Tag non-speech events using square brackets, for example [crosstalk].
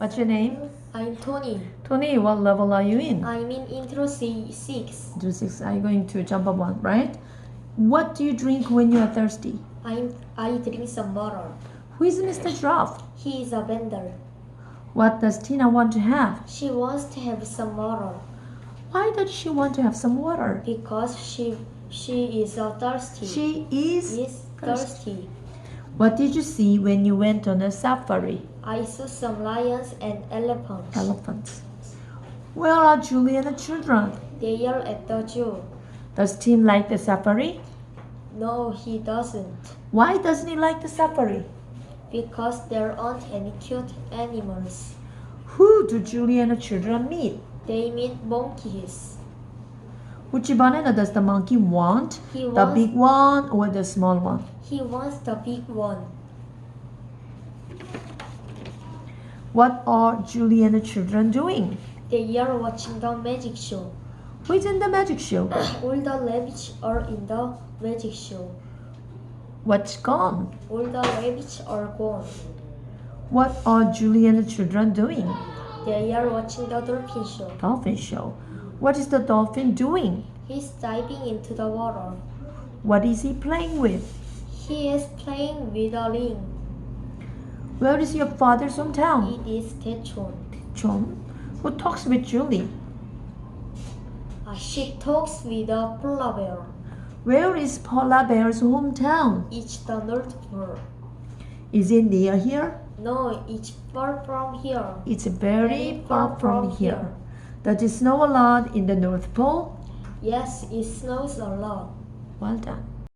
What's your name? I'm Tony. Tony, what level are you in? I'm in intro C six. Into six. Are you going to jump up one, right? What do you drink when you are thirsty? I'm I drink some water. Who is Mr. Giraffe? He is a vendor. What does Tina want to have? She wants to have some water Why does she want to have some water? because she she is thirsty. She is. is thirsty. What did you see when you went on a safari? I saw some lions and elephants. Elephants. Where are Julie and the children? They are at the zoo. Does Tim like the safari? No, he doesn't. Why doesn't he like the safari? Because there aren't any cute animals. Who do Julie and the children meet? They meet monkeys. Which banana does the monkey want? He The wants big one or the small one? He wants the big one. What are Julie and the children doing? They are watching the magic show. Who is in the magic show? [clears throat] All the rabbits are in the magic show. What's gone? All the rabbits are gone. What are Julie and the children doing? They are watching the dolphin show. Dolphin show. What is the dolphin doing? He's diving into the water. What is he playing with? He is playing with a ring. Where is your father's hometown? It is Techon. John. Who talks with Julie? Uh, she talks with a polar bear. Where is Polar Bear's hometown? It's the North Pole. Is it near here? No, it's far from here. It's very far from here. Does it snow a lot in the North Pole? Yes, it snows a lot. Well done.